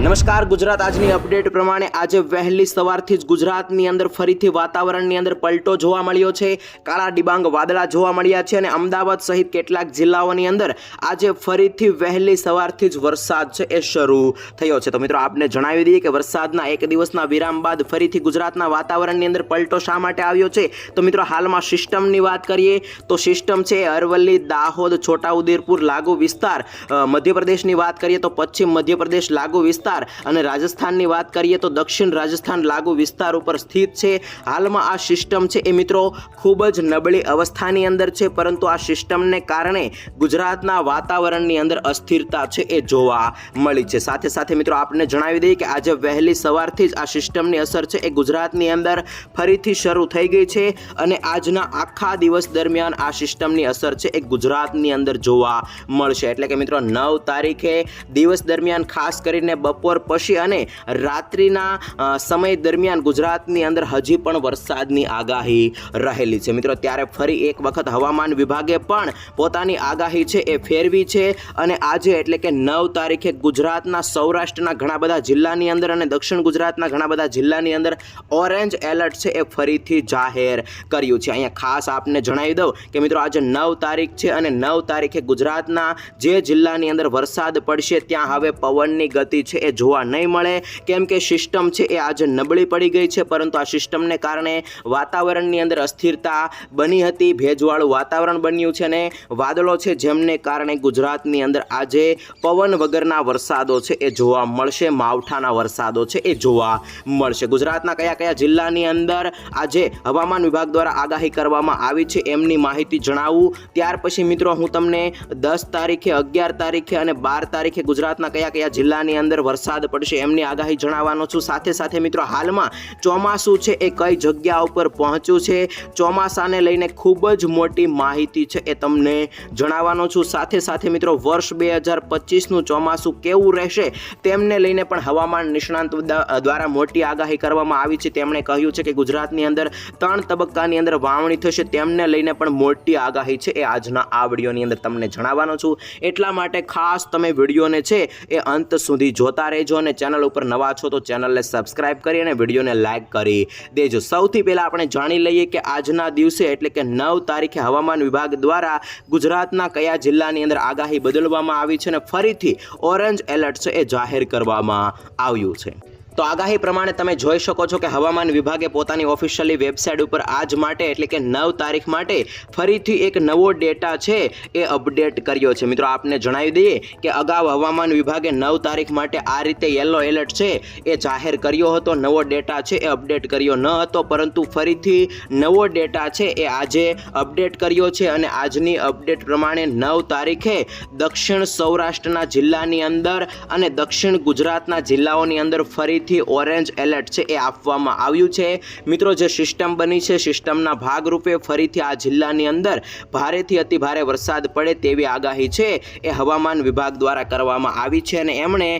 નમસ્કાર, ગુજરાત આજની અપડેટ પ્રમાણે આજે વહેલી સવારથી જ ગુજરાતની અંદર ફરીથી વાતાવરણની અંદર પલટો જોવા મળ્યો છે. કાળા ડિબાંગ વાદળા જોવા મળ્યા છે અને અમદાવાદ સહિત કેટલાક જિલ્લાઓની અંદર આજે ફરીથી વહેલી સવારથી જ વરસાદ છે એ શરૂ થયો છે. તો મિત્રો, આપને જણાવી દઈએ કે વરસાદના એક દિવસના વિરામ બાદ ફરીથી ગુજરાતના વાતાવરણની અંદર પલટો શા માટે આવ્યો છે? તો મિત્રો, હાલમાં સિસ્ટમની વાત કરીએ તો સિસ્ટમ છે અરવલ્લી, દાહોદ, છોટાઉદેપુર, લાગુ વિસ્તાર મધ્યપ્રદેશની વાત કરીએ તો પશ્ચિમ મધ્યપ્રદેશ, લાગુ વિસ્તાર અને રાજસ્થાનની વાત કરીએ તો દક્ષિણ રાજસ્થાન લાગુ વિસ્તાર ઉપર સ્થિત છે. હાલમાં આ સિસ્ટમ છે એ મિત્રો ખૂબ જ નબળી અવસ્થાની અંદર છે, પરંતુ આ સિસ્ટમને કારણે ગુજરાતના વાતાવરણની અંદર અસ્થિરતા છે એ જોવા મળી છે. સાથે સાથે મિત્રો આપને જણાવી દઈએ કે આજે વહેલી સવારથી જ આ સિસ્ટમની અસર છે એ ગુજરાતની અંદર ફરીથી શરૂ થઈ ગઈ છે અને આજના આખા દિવસ દરમિયાન આ સિસ્ટમની અસર છે એ ગુજરાતની અંદર જોવા મળશે. એટલે કે મિત્રો નવ તારીખે દિવસ દરમિયાન ખાસ કરીને બપોર પછી અને રાત્રિના સમય દરમિયાન ગુજરાતની અંદર હજી પણ વરસાદની આગાહી રહેલી છે. મિત્રો, ત્યારે ફરી એક વખત હવામાન વિભાગે પણ પોતાની આગાહી છે એ ફેરવી છે અને આજે એટલે કે નવ તારીખે ગુજરાતના સૌરાષ્ટ્રના ઘણા બધા જિલ્લાની અંદર અને દક્ષિણ ગુજરાતના ઘણા બધા જિલ્લાની અંદર ઓરેન્જ એલર્ટ છે એ ફરીથી જાહેર કર્યું છે. અહીંયા ખાસ આપને જણાવી દઉં કે મિત્રો, આજે નવ તારીખ છે અને નવ તારીખે ગુજરાતના જે જિલ્લાની અંદર વરસાદ પડશે, ત્યાં હવે પવનની ગતિ છે એ જોવા નહીં મળે. કેમ કે સિસ્ટમ છે એ આજે નબળી પડી ગઈ છે, પરંતુ આ સિસ્ટમને કારણે વાતાવરણની અંદર અસ્થિરતા બની હતી, ભેજવાળું વાતાવરણ બન્યું છે અને વાદળો છે જેમને કારણે ગુજરાતની અંદર આજે પવન વગરના વરસાદો છે એ જોવા મળશે, માવઠાના વરસાદો છે એ જોવા મળશે. ગુજરાતના કયા કયા જિલ્લાની અંદર આજે હવામાન વિભાગ દ્વારા આગાહી કરવામાં આવી છે એમની માહિતી જણાવું. ત્યાર પછી મિત્રો હું તમને દસ તારીખે, અગિયાર તારીખે અને બાર તારીખે ગુજરાતના કયા કયા જિલ્લાની અંદર વરસાદ પડશે એમની આગાહી જણાવવાનો છું. સાથે સાથે મિત્રો, હાલમાં ચોમાસું છે એ કઈ જગ્યા ઉપર પહોંચ્યું છે? ચોમાસાને લઈને ખૂબ જ મોટી માહિતી છે એ તમને જણાવવાનો છું. સાથે સાથે મિત્રો, વર્ષ બે હજાર પચીસનું ચોમાસું કેવું રહેશે તેમને લઈને પણ હવામાન નિષ્ણાંત દ્વારા મોટી આગાહી કરવામાં આવી છે. તેમણે કહ્યું છે કે ગુજરાતની અંદર ત્રણ તબક્કાની અંદર વાવણી થશે. તેમને લઈને પણ મોટી આગાહી છે એ આજના આ વિડીયોની અંદર તમને જણાવવાનો છું. એટલા માટે ખાસ તમે વિડીયોને છે એ અંત સુધી જોતા રહેજો અને ચેનલ ઉપર નવા છો તો ચેનલને સબસ્ક્રાઇબ કરી અને વિડીયોને લાઇક કરી દેજો. સૌથી પહેલાં આપણે જાણી લઈએ કે આજના દિવસે એટલે કે નવ તારીખે હવામાન વિભાગ દ્વારા ગુજરાતના કયા જિલ્લાની અંદર આગાહી બદલવામાં આવી છે અને ફરીથી ઓરેન્જ એલર્ટ છે એ જાહેર કરવામાં આવ્યું છે. તો આગાહી પ્રમાણે તમે જોઈ શકો છો કે હવામાન વિભાગે પોતાની ઓફિશિયલી વેબસાઇટ ઉપર આજ માટે એટલે કે નવ તારીખ માટે ફરીથી એક નવો ડેટા છે એ અપડેટ કર્યો છે. મિત્રો, આપને જણાવી દઈએ કે અગાઉ હવામાન વિભાગે નવ તારીખ માટે આ રીતે યલો એલર્ટ છે એ જાહેર કર્યો હતો. નવો ડેટા છે એ અપડેટ કર્યો ન હતો, પરંતુ ફરીથી નવો ડેટા છે એ આજે અપડેટ કર્યો છે અને આજની અપડેટ પ્રમાણે નવ તારીખે દક્ષિણ સૌરાષ્ટ્રના જિલ્લાની અંદર અને દક્ષિણ ગુજરાતના જિલ્લાઓની અંદર ફરીથી ઓરેન્જ એલર્ટ છે એ આપવામાં આવ્યું છે. મિત્રો, જે સિસ્ટમ બની છે, સિસ્ટમના ભાગરૂપે ફરીથી આ જિલ્લાની અંદર ભારેથી અતિ ભારે વરસાદ પડે તેવી આગાહી છે એ હવામાન વિભાગ દ્વારા કરવામાં આવી છે અને એમણે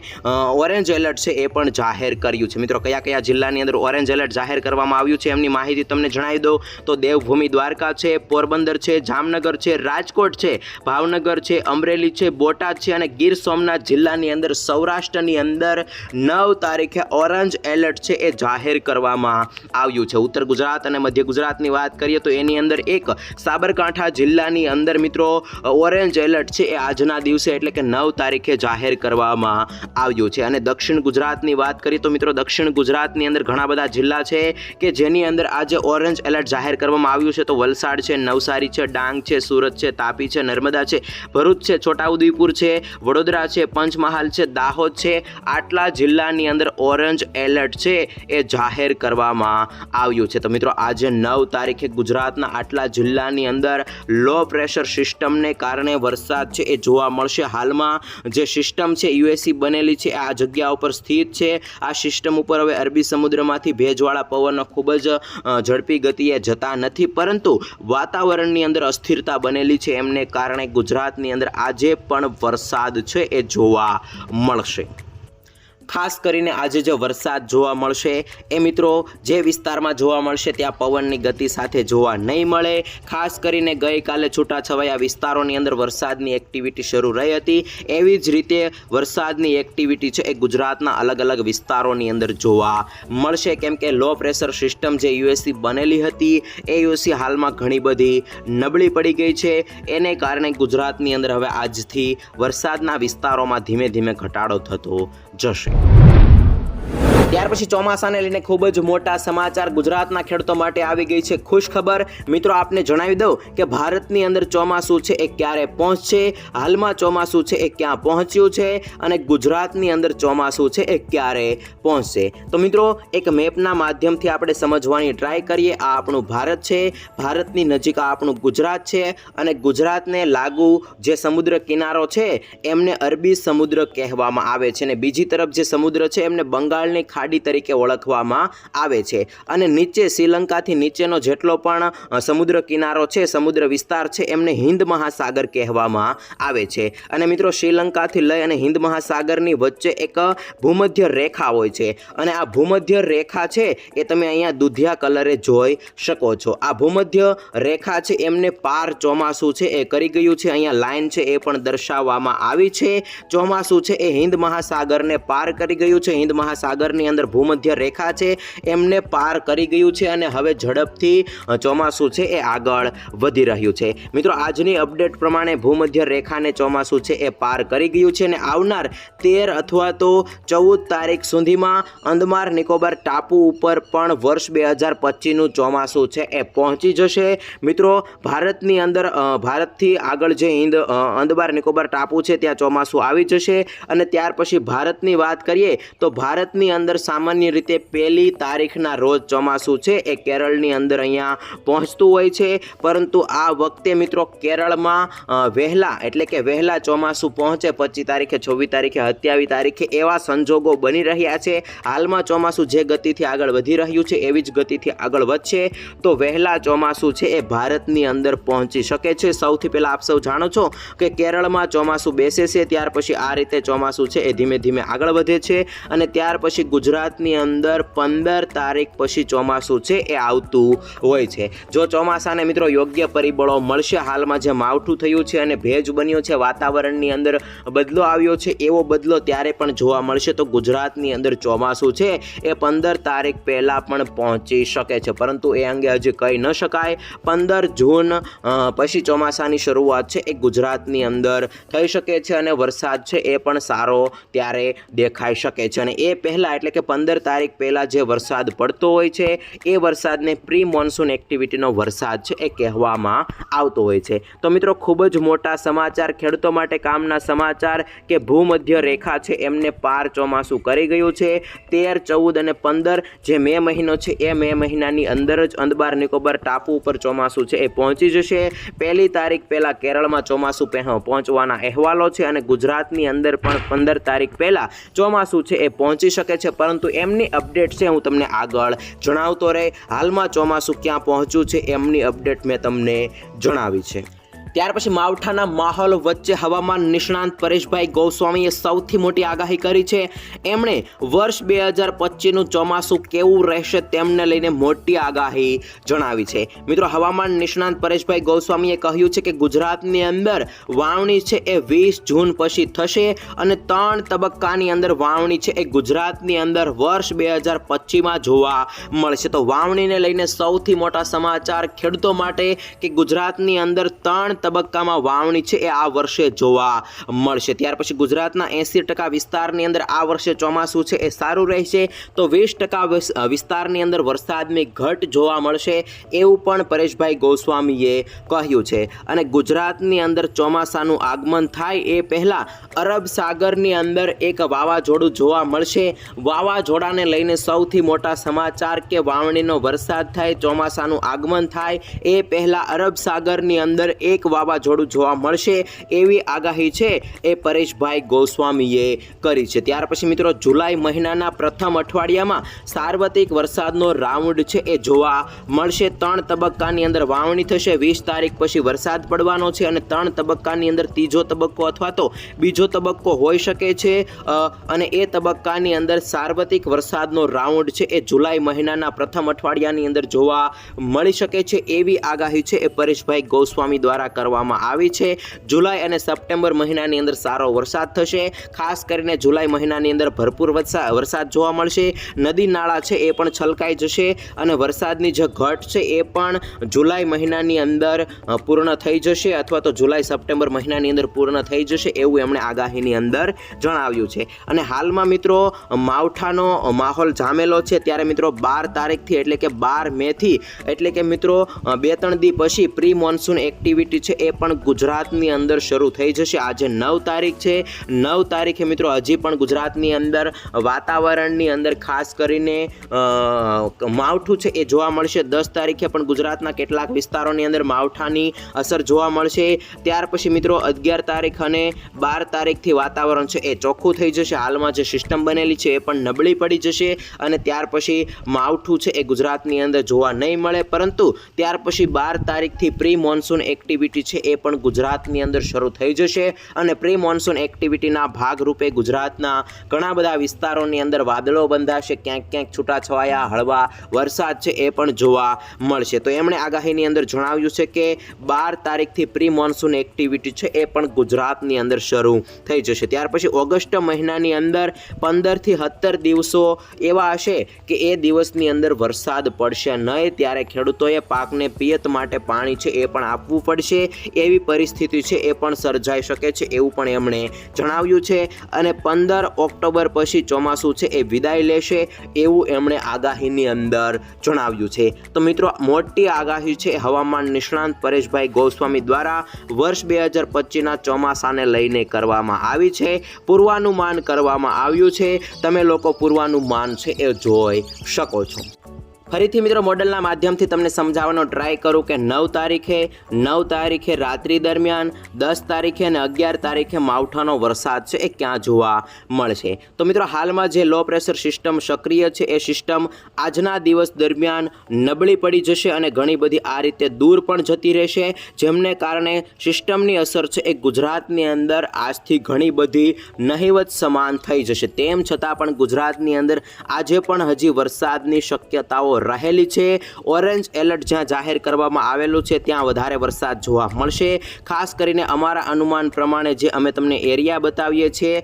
ઓરેન્જ એલર્ટ છે એ પણ જાહેર કર્યું છે. મિત્રો, કયા કયા જિલ્લાની અંદર ઓરેન્જ એલર્ટ જાહેર કરવામાં આવ્યું છે એમની માહિતી તમને જણાવી દઉં. તો દેવભૂમિ દ્વારકા છે, પોરબંદર છે, જામનગર છે, રાજકોટ છે, ભાવનગર છે, અમરેલી છે, બોટાદ છે અને ગીર સોમનાથ જિલ્લાની અંદર સૌરાષ્ટ્રની અંદર નવ તારીખે ઓરેન્જ એલર્ટ છે એ જાહેર કરવામાં આવ્યું છે. ઉત્તર ગુજરાત અને મધ્ય ગુજરાતની વાત કરીએ તો એની અંદર એક સાબરકાંઠા જિલ્લાની અંદર મિત્રો, ઓરેન્જ એલર્ટ છે એ આજના દિવસે એટલે કે નવ તારીખે જાહેર કરવામાં આવ્યું છે. અને દક્ષિણ ગુજરાતની વાત કરીએ તો મિત્રો, દક્ષિણ ગુજરાતની અંદર ઘણા બધા જિલ્લા છે કે જેની અંદર આજે ઓરેન્જ એલર્ટ જાહેર કરવામાં આવ્યું છે. તો વલસાડ છે, નવસારી છે, ડાંગ છે, સુરત છે, તાપી છે, નર્મદા છે, ભરૂચ છે, છોટાઉદેપુર છે, વડોદરા છે, પંચમહાલ છે, દાહોદ છે. આટલા જિલ્લાની અંદર ઓરેન્જ એલર્ટ છે એ જાહેર કરવામાં આવ્યું છે. તો મિત્રો, આજે નવ તારીખે ગુજરાતના આટલા જિલ્લાની અંદર લો પ્રેશર સિસ્ટમને કારણે વરસાદ છે એ જોવા મળશે. હાલમાં જે સિસ્ટમ છે યુએસી બનેલી છે, આ જગ્યા ઉપર સ્થિત છે. આ સિસ્ટમ ઉપર હવે અરબી સમુદ્રમાંથી ભેજવાળા પવનો ખૂબ જ ઝડપી ગતિએ જતા નથી. પરંતુ વાતાવરણની અંદર અસ્થિરતા બનેલી છે. એમને કારણે ગુજરાતની અંદર આજે પણ વરસાદ છે એ જોવા મળશે. ખાસ કરીને આજે જે વરસાદ જોવા મળશે, એ મિત્રો જે વિસ્તારમાં જોવા મળશે ત્યાં પવનની ગતિ સાથે જોવા નહીં મળે. ખાસ કરીને ગઈકાલે છૂટાછવાયા વિસ્તારોની અંદર વરસાદની એક્ટિવિટી શરૂ રહી હતી. એવી જ રીતે વરસાદની એક્ટિવિટી છે એ ગુજરાતના અલગ અલગ વિસ્તારોની અંદર જોવા મળશે. કેમ કે લો પ્રેશર સિસ્ટમ જે યુએસસી બનેલી હતી, એ યુએસસી હાલમાં ઘણી બધી નબળી પડી ગઈ છે. એને કારણે ગુજરાતની અંદર હવે આજથી વરસાદના વિસ્તારોમાં ધીમે ધીમે ઘટાડો થતો જશે. Thank you. ત્યાર પછી ચોમાસાને લઈને ખૂબ જ મોટા સમાચાર ગુજરાતના ખેડૂતો માટે આવી ગઈ છે ખુશ ખબર. મિત્રો, આપને જણાવી દઉં કે ભારતની અંદર ચોમાસું છે એ ક્યારે પહોંચશે? હાલમાં ચોમાસું છે એ ક્યાં પહોંચ્યું છે? અને ગુજરાતની અંદર ચોમાસું છે એ ક્યારે પહોંચશે? તો મિત્રો, એક મેપના માધ્યમથી આપણે સમજવાની ટ્રાય કરીએ. આ આપણું ભારત છે. ભારતની નજીક આ આપણું ગુજરાત છે. અને ગુજરાતને લાગુ જે સમુદ્ર કિનારો છે, એમને અરબી સમુદ્ર કહેવામાં આવે છે. અને બીજી તરફ જે સમુદ્ર છે, એમને બંગાળની ખાડી તરીકે ઓળખવામાં આવે છે. અને નીચે શ્રીલંકાથી નીચેનો જેટલો પણ સમુદ્ર કિનારો છે, સમુદ્ર વિસ્તાર છે, એમને હિન્દ મહાસાગર કહેવામાં આવે છે. અને મિત્રો, શ્રીલંકાથી લઈ અને હિન્દ મહાસાગરની વચ્ચે એક ભૂમધ્ય રેખા હોય છે. અને આ ભૂમધ્ય રેખા છે એ તમે અહીંયા દુધિયા કલરે જોઈ શકો છો. આ ભૂમધ્ય રેખા છે એમને પાર ચોમાસું છે, એ કરી ગયું છે. અહીંયા લાઇન છે એ પણ દર્શાવવામાં આવી છે. ચોમાસું છે એ હિન્દ મહાસાગરને પાર કરી ગયું છે. હિન્દ મહાસાગરની અંદર ભૂમધ્ય રેખા છે, એમને પાર કરી ગયું છે અને હવે ઝડપથી ચોમાસું છે એ આગળ વધી રહ્યું છે. મિત્રો, આજની અપડેટ પ્રમાણે ભૂમધ્ય રેખાને ચોમાસું છે એ પાર કરી ગયું છે અને આવનાર તેર અથવા તો ચૌદ તારીખ સુધીમાં અંદમાર નિકોબાર ટાપુ ઉપર પણ વર્ષ બે હજાર પચીસનું ચોમાસું છે એ પહોંચી જશે. મિત્રો, ભારતની અંદર ભારતથી આગળ જે હિન્દ અંદમાર નિકોબાર ટાપુ છે, ત્યાં ચોમાસું આવી જશે અને ત્યાર પછી ભારતની વાત કરીએ તો ભારતની અંદર સામાન્ય રીતે પહેલી તારીખના રોજ ચોમાસું છે એ કેરળની અંદર અહીંયા પહોંચતું હોય છે. પરંતુ આ વખતે મિત્રો કેરળમાં વહેલા એટલે કે વહેલા ચોમાસું પહોંચે, પચીસ તારીખે, છવ્વીસ તારીખે, સત્યાવીસ તારીખે એવા સંજોગો બની રહ્યા છે. હાલમાં ચોમાસું જે ગતિથી આગળ વધી રહ્યું છે એવી જ ગતિથી આગળ વધશે. તો વહેલા ચોમાસું છે એ ભારતની અંદર પહોંચી શકે છે. સૌથી પહેલાં આપ સૌ જાણો છો કે કેરળમાં ચોમાસું બેસે છે, ત્યાર પછી આ રીતે ચોમાસું છે એ ધીમે ધીમે આગળ વધે છે અને ત્યાર પછી ગુજરાતની અંદર પંદર તારીખ પછી ચોમાસું છે, એ આવતું હોય છે. જો ચોમાસાને મિત્રો યોગ્ય પરિબળો મળશે, હાલમાં જે માવઠું થયું છે અને ભેજ બન્યો છે, વાતાવરણની અંદર બદલો આવ્યો છે, એવો બદલો ત્યારે પણ જોવા મળશે. તો ગુજરાતની અંદર ચોમાસું છે, એ પંદર તારીખ પહેલાં પણ પહોંચી શકે છે. પરંતુ એ અંગે હજી કહી ન શકાય. પંદર જૂન પછી ચોમાસાની શરૂઆત છે, એ ગુજરાતની અંદર થઈ શકે છે અને વરસાદ છે, એ પણ સારો ત્યારે દેખાઈ શકે છે. અને એ પહેલાં એટલે કે પંદર તારીખ પહેલાં જે વરસાદ પડતો હોય છે, એ વરસાદને પ્રી મોન્સૂન એક્ટિવિટીનો વરસાદ છે એ કહેવામાં આવતો હોય છે. તો મિત્રો, ખૂબ જ મોટા સમાચાર, ખેડૂતો માટે કામના સમાચાર કે ભૂમધ્ય રેખા છે એમને પાર ચોમાસું કરી ગયું છે. તેર, ચૌદ અને પંદર જે મે મહિનો છે, એ મે મહિનાની અંદર જ અંદબાર નિકોબાર ટાપુ ઉપર ચોમાસું છે એ પહોંચી જશે. પહેલી તારીખ પહેલાં કેરળમાં ચોમાસું પહે- પહોંચવાના અહેવાલો છે અને ગુજરાતની અંદર પણ પંદર તારીખ પહેલાં ચોમાસું છે એ પહોંચી શકે છે પરંતુ એમની અપડેટ છે, હું તમને આગળ જણાવતો રહે. હાલમાં ચોમાસું ક્યાં પહોંચ્યું છે, એમની અપડેટ મેં તમને જણાવી છે. ત્યાર પછી માવઠાના માહોલ વચ્ચે હવામાન નિષ્ણાંત પરેશભાઈ ગોસ્વામીએ સૌથી મોટી આગાહી કરી છે. એમણે વર્ષ બે હજાર પચીસનું ચોમાસું કેવું રહેશે તેમને લઈને મોટી આગાહી જણાવી છે. મિત્રો, હવામાન નિષ્ણાંત પરેશભાઈ ગોસ્વામીએ કહ્યું છે કે ગુજરાતની અંદર વાવણી છે એ વીસ જૂન પછી થશે અને ત્રણ તબક્કાની અંદર વાવણી છે એ ગુજરાતની અંદર વર્ષ બે હજાર પચીસમાં જોવા મળશે. તો વાવણીને લઈને સૌથી મોટા સમાચાર ખેડૂતો માટે કે ગુજરાતની અંદર ત્રણ તબક્કામાં વાવણી છે એ આ વર્ષે જોવા મળશે. ત્યાર પછી ગુજરાતના એંસી ટકા વિસ્તારની અંદર આ વર્ષે ચોમાસું છે એ સારું રહેશે તો વીસ ટકા વિસ્તારની અંદર વરસાદની ઘટ જોવા મળશે એવું પણ પરેશભાઈ ગોસ્વામીએ કહ્યું છે. અને ગુજરાતની અંદર ચોમાસાનું આગમન થાય એ પહેલાં અરબ સાગરની અંદર એક વાવાઝોડું જોવા મળશે. વાવાઝોડાને લઈને સૌથી મોટા સમાચાર કે વાવણીનો વરસાદ થાય, ચોમાસાનું આગમન થાય એ પહેલાં અરબ સાગરની અંદર એક વાવાઝોડું જોવા મળશે એવી આગાહી છે એ પરેશભાઈ ગોસ્વામીએ કરી છે. ત્યાર પછી મિત્રો જુલાઈ મહિનાના પ્રથમ અઠવાડિયામાં સાર્વત્રિક વરસાદનો રાઉન્ડ છે એ જોવા મળશે. ત્રણ તબક્કાની અંદર વાવણી થશે. વીસ તારીખ પછી વરસાદ પડવાનો છે અને ત્રણ તબક્કાની અંદર ત્રીજો તબક્કો અથવા તો બીજો તબક્કો હોઈ શકે છે. અને એ તબક્કાની અંદર સાર્વત્રિક વરસાદનો રાઉન્ડ છે એ જુલાઈ મહિનાના પ્રથમ અઠવાડિયાની અંદર જોવા મળી શકે છે એવી આગાહી છે એ પરેશભાઈ ગોસ્વામી દ્વારા કરવામાં આવી છે. જુલાઈ અને સપ્ટેમ્બર મહિનાની અંદર સારો વરસાદ થશે. ખાસ કરીને જુલાઈ મહિનાની અંદર ભરપૂર વરસા- વરસાદ જોવા મળશે. નદી નાળા છે એ પણ છલકાઈ જશે અને વરસાદની જે ઘટ છે એ પણ જુલાઈ મહિનાની અંદર પૂર્ણ થઈ જશે અથવા તો જુલાઈ, સપ્ટેમ્બર મહિનાની અંદર પૂર્ણ થઈ જશે એવું એમણે આગાહીની અંદર જણાવ્યું છે. અને હાલમાં મિત્રો માવઠાનો માહોલ જામેલો છે. ત્યારે મિત્રો બાર તારીખથી એટલે કે બાર મેથી એટલે કે મિત્રો બે ત્રણ દી પછી પ્રી મોન્સૂન એક્ટિવિટી છે એ પણ ગુજરાતની અંદર શરૂ થઈ જશે. આજે નવ તારીખ છે. નવ તારીખે મિત્રો હજી પણ ગુજરાતની અંદર વાતાવરણની અંદર ખાસ કરીને માવઠું છે એ જોવા મળશે. દસ તારીખે પણ ગુજરાતના કેટલાક વિસ્તારોની અંદર માવઠાની અસર જોવા મળશે. ત્યાર પછી મિત્રો અગિયાર તારીખ અને બાર તારીખથી વાતાવરણ છે એ ચોખ્ખું થઈ જશે. હાલમાં જે સિસ્ટમ બનેલી છે એ પણ નબળી પડી જશે અને ત્યાર પછી માવઠું છે એ ગુજરાતની અંદર જોવા નહીં મળે. પરંતુ ત્યાર પછી બાર તારીખથી પ્રી મોન્સૂન એક્ટિવિટી છે એ પણ ગુજરાતની અંદર શરૂ થઈ જશે અને પ્રી મોન્સૂન એક્ટિવિટીના ભાગરૂપે ગુજરાતના ઘણા બધા વિસ્તારોની અંદર વાદળો બંધાશે, ક્યાંક ક્યાંક છૂટાછવાયા, હળવા વરસાદ છે એ પણ જોવા મળશે. તો એમણે આગાહીની અંદર જણાવ્યું છે કે બાર તારીખથી પ્રી મોન્સૂન એક્ટિવિટી છે એ પણ ગુજરાતની અંદર શરૂ થઈ જશે. ત્યાર પછી ઓગસ્ટ મહિનાની અંદર પંદરથી સત્તર દિવસો એવા હશે કે એ દિવસની અંદર વરસાદ પડશે નહીં. ત્યારે ખેડૂતોએ પાકને પિયત માટે પાણી છે એ પણ આપવું પડશે. એવી પરિસ્થિતિ છે, એ પણ સર્જાઈ શકે છે એવું પણ એમણે જણાવ્યું છે. અને પંદર ઓક્ટોબર પછી ચોમાસું છે, એ વિદાય લેશે એવું એમણે આગાહીની અંદર જણાવ્યું છે. તો મિત્રો, મોટી આગાહી છે હવામાન નિષ્ણાંત પરેશભાઈ ગોસ્વામી દ્વારા વર્ષ બે હજાર પચીસના ચોમાસાને લઈને કરવામાં આવી છે. પૂર્વાનુમાન કરવામાં આવ્યું છે. તમે લોકો પૂર્વાનુમાન છે, એ જોઈ શકો છો. ફરીથી મિત્રો મોડલના માધ્યમથી તમને સમજાવવાનો ટ્રાય કરું કે નવ તારીખે નવ તારીખે રાત્રિ દરમિયાન, દસ તારીખે અને અગિયાર તારીખે માવઠાનો વરસાદ છે એ ક્યાં જોવા મળશે? તો મિત્રો હાલમાં જે લો પ્રેશર સિસ્ટમ સક્રિય છે એ સિસ્ટમ આજના દિવસ દરમિયાન નબળી પડી જશે અને ઘણી બધી આ રીતે દૂર પણ જતી રહેશે, જેમને કારણે સિસ્ટમની અસર છે એ ગુજરાતની અંદર આજથી ઘણી બધી નહિવત સમાન થઈ જશે. તેમ છતાં પણ ગુજરાતની અંદર આજે પણ હજી વરસાદની શક્યતાઓ રહેલી છે. ઓરેન્જ એલર્ટ જ્યાં જાહેર કરવામાં આવેલું છે, ત્યાં વધારે વરસાદ જોવા મળશે. ખાસ કરીને અમારા અનુમાન પ્રમાણે જે અમે તમને એરિયા બતાવીએ છીએ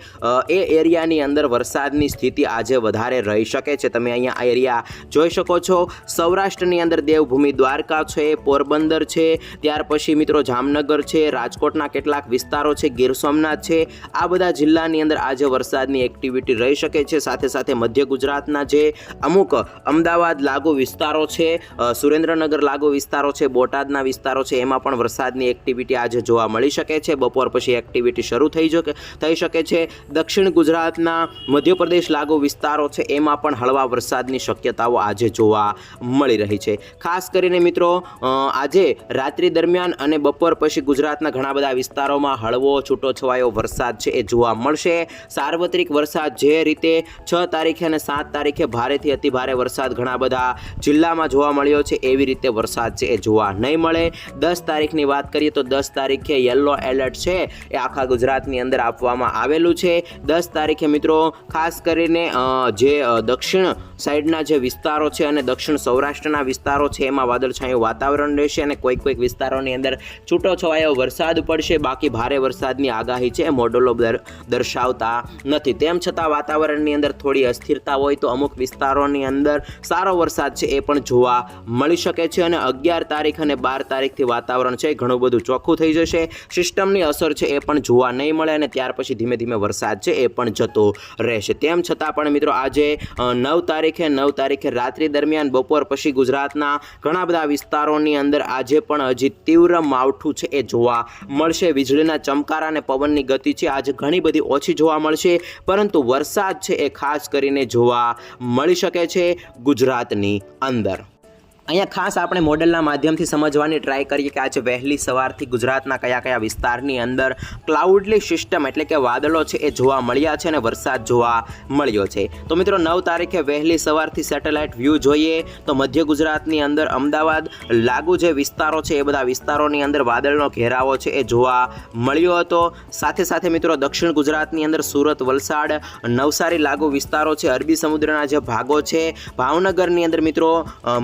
એ એરિયાની અંદર વરસાદની સ્થિતિ આજે વધારે રહી શકે છે. તમે અહીંયા એરિયા જોઈ શકો છો. સૌરાષ્ટ્રની અંદર દેવભૂમિ દ્વારકા છે, પોરબંદર છે, ત્યાર પછી મિત્રો જામનગર છે, રાજકોટના કેટલાક વિસ્તારો છે, ગીર સોમનાથ છે. આ બધા જિલ્લાની અંદર આજે વરસાદની એક્ટિવિટી રહી શકે છે. સાથે સાથે મધ્ય ગુજરાતના જે અમુક અમદાવાદ, લાગુ વિસ્તારો છે સુરેન્દ્રનગર લાગુ વિસ્તારો છે, બોટાદના વિસ્તારો છે, એમાં પણ વરસાદની એક્ટિવિટી આજે જોવા મળી શકે છે. બપોર પછી એક્ટિવિટી શરૂ થઈ શકે થઈ શકે છે. દક્ષિણ ગુજરાતના મધ્યપ્રદેશ લાગુ વિસ્તારો છે, એમાં પણ હળવા વરસાદની શક્યતાઓ આજે જોવા મળી રહી છે. ખાસ કરીને મિત્રો આજે રાત્રિ દરમિયાન અને બપોર પછી ગુજરાતના ઘણા બધા વિસ્તારોમાં હળવો છૂટોછવાયો વરસાદ છે એ જોવા મળશે. સાર્વત્રિક વરસાદ જે રીતે છ તારીખે અને સાત તારીખે ભારેથી અતિભારે વરસાદ ઘણા બધા જિલ્લામાં જોવા મળ્યો છે. એવી રીતે વરસાદ છે, એ જોવા નહીં મળે. દસ તારીખની વાત કરીએ તો દસ તારીખે યલો એલર્ટ છે, એ આખા ગુજરાતની અંદર આપવામાં આવેલું છે. દસ તારીખે મિત્રો, ખાસ કરીને જે દક્ષિણ સાઈડના જે વિસ્તારો છે અને દક્ષિણ સૌરાષ્ટ્રના વિસ્તારો છે, એમાં વાદળછાયું વાતાવરણ રહેશે અને કોઈક કોઈક વિસ્તારોની અંદર છૂટો છવાયો વરસાદ પડશે. બાકી ભારે વરસાદની આગાહી છે, એ મોડલો દર, દર્શાવતા નથી. તેમ છતાં વાતાવરણની અંદર થોડી અસ્થિરતા હોય તો અમુક વિસ્તારોની અંદર સારો વરસાદ છે એ પણ જોવા મળી શકે છે અને અગિયાર તારીખ અને બાર તારીખથી વાતાવરણ છે ઘણું બધું ચોખ્ખું થઈ જશે. સિસ્ટમની અસર છે એ પણ જોવા નહીં મળે અને ત્યાર પછી ધીમે ધીમે વરસાદ છે એ પણ જતો રહેશે. તેમ છતાં પણ મિત્રો આજે નવ તારીખે નવ તારીખે રાત્રિ દરમિયાન બપોર પછી ગુજરાતના ઘણા બધા વિસ્તારોની અંદર આજે પણ હજી તીવ્ર માવઠું છે એ જોવા મળશે. વીજળીના ચમકારા અને પવનની ગતિ છે આજે ઘણી બધી ઓછી જોવા મળશે. પરંતુ વરસાદ છે એ ખાસ કરીને જોવા મળી શકે છે ગુજરાતની. અંદર અહીંયા ખાસ આપણે મોડેલના માધ્યમથી સમજવાની ટ્રાય કરીએ કે આજે વહેલી સવારથી ગુજરાતના કયા કયા વિસ્તારની અંદર ક્લાઉડલી સિસ્ટમ એટલે કે વાદળો છે એ જોવા મળ્યા છે અને વરસાદ જોવા મળ્યો છે. તો મિત્રો નવ તારીખે વહેલી સવારથી સેટેલાઇટ વ્યૂ જોઈએ. તો મધ્ય ગુજરાતની અંદર અમદાવાદ લાગુ જે વિસ્તારો છે એ બધા વિસ્તારોની અંદર વાદળનો ઘેરાવો છે એ જોવા મળ્યો હતો. સાથે સાથે મિત્રો દક્ષિણ ગુજરાતની અંદર સુરત, વલસાડ, નવસારી લાગુ વિસ્તારો છે. અરબી સમુદ્રના જે ભાગો છે, ભાવનગરની અંદર મિત્રો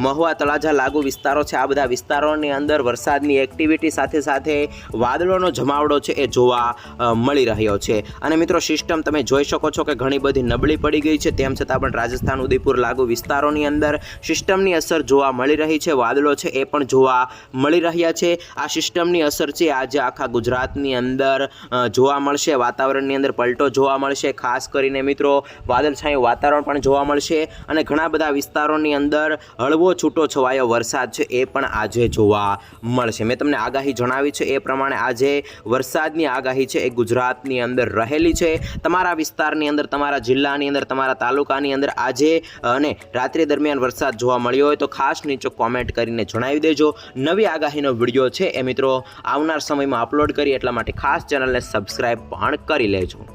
મહુવા મહુવા તળાજા લાગુ વિસ્તારો છે. આ બધા વિસ્તારોની અંદર વરસાદની એક્ટિવિટી સાથે સાથે વાદળોનો જમાવડો છે એ જોવા મળી રહ્યો છે. અને મિત્રો સિસ્ટમ તમે જોઈ શકો છો કે ઘણી બધી નબળી પડી ગઈ છે. તેમ છતાં પણ રાજસ્થાન, ઉદયપુર લાગુ વિસ્તારોની અંદર સિસ્ટમની અસર જોવા મળી રહી છે. વાદળો છે એ પણ જોવા મળી રહ્યા છે. આ સિસ્ટમની અસર છે આજે આખા ગુજરાતની અંદર જોવા મળશે. વાતાવરણની અંદર પલટો જોવા મળશે. ખાસ કરીને મિત્રો વાદળછાયું વાતાવરણ પણ જોવા મળશે. અને ઘણા બધા વિસ્તારોની અંદર હળવો છૂટો છવાયો વરસાદ છે એ પણ આજે જોવા મળશે. મેં તમને આગાહી જણાવી છે, એ પ્રમાણે આજે વરસાદની આગાહી છે, એ ગુજરાતની અંદર રહેલી છે. તમારા વિસ્તારની અંદર, તમારા જિલ્લાની અંદર, તમારા તાલુકાની અંદર આજે અને રાત્રિ દરમિયાન વરસાદ જોવા મળ્યો હોય તો ખાસ નીચે કોમેન્ટ કરીને જણાવી દેજો. નવી આગાહીનો વીડિયો છે એ મિત્રો આવનાર સમયમાં અપલોડ કરી એટલા માટે ખાસ ચેનલને સબસ્ક્રાઈબ પણ કરી લેજો.